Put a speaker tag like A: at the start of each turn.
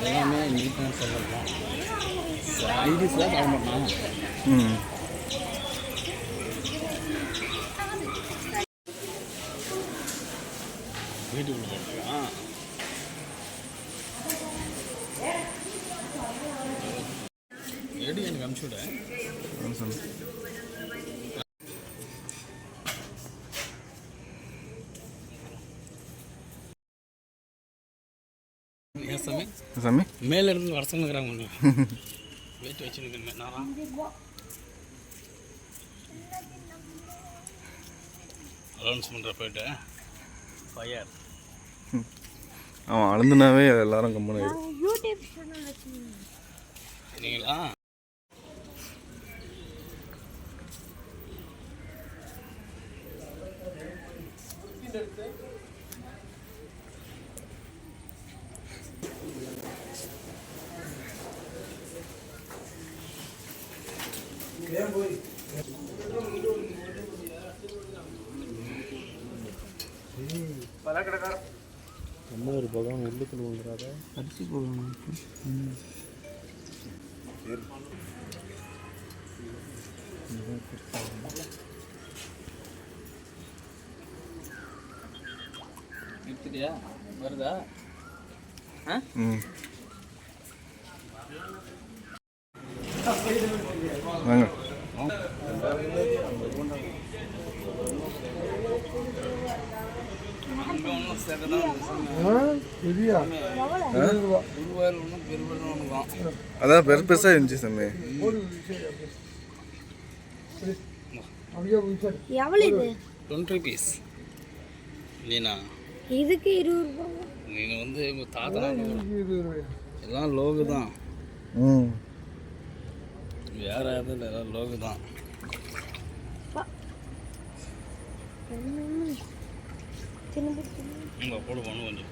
A: எல்லாமே நீட்டாக சொல்லலாம் லேடிஸ்லாம் தர மாட்டான்
B: ம்.
A: வீட்டுக்குள்ள போட்டுருக்கான் எடு எனக்கு அனுப்பிச்சு ஏன் சாமி?
B: சாமி?
A: மேல இருந்து வரசங்க இருக்கிறாங்க வெயிட் வச்சுருக்கேன் நானா. அலௌன்ஸ் பண்ணுற போயிட்டு. ஃபயர்
B: அவன் அழுந்துனாவே எல்லாரும் கம்மன் ஆயிடும்
C: யூடியூப் சேனல் வச்சுருந்தேன்
A: என்ன
B: ஒரு பகம் உள்ளுக்குள்ள விழுறாத
A: அரிசி போகணும் எடுத்துட்டியா வருதா
B: ம் வாங்க. அதான் பெருசு பெருசாக இருந்துச்சு சாமி.
C: எவ்வளோ இது?
A: டுவெண்ட்டி ருபீஸ் இல்லைண்ணா
C: இதுக்கு இருபது ரூபாய்
A: நீங்கள் வந்து உங்கள் தாத்தா எல்லாம் லோகு தான்.
B: ம்.
A: வேற எதுவும் இல்லை எல்லாம் லோகு தான்
C: திரும்ப திரும்ப
A: உங்கள் போடு பண்ணு கொஞ்சம்.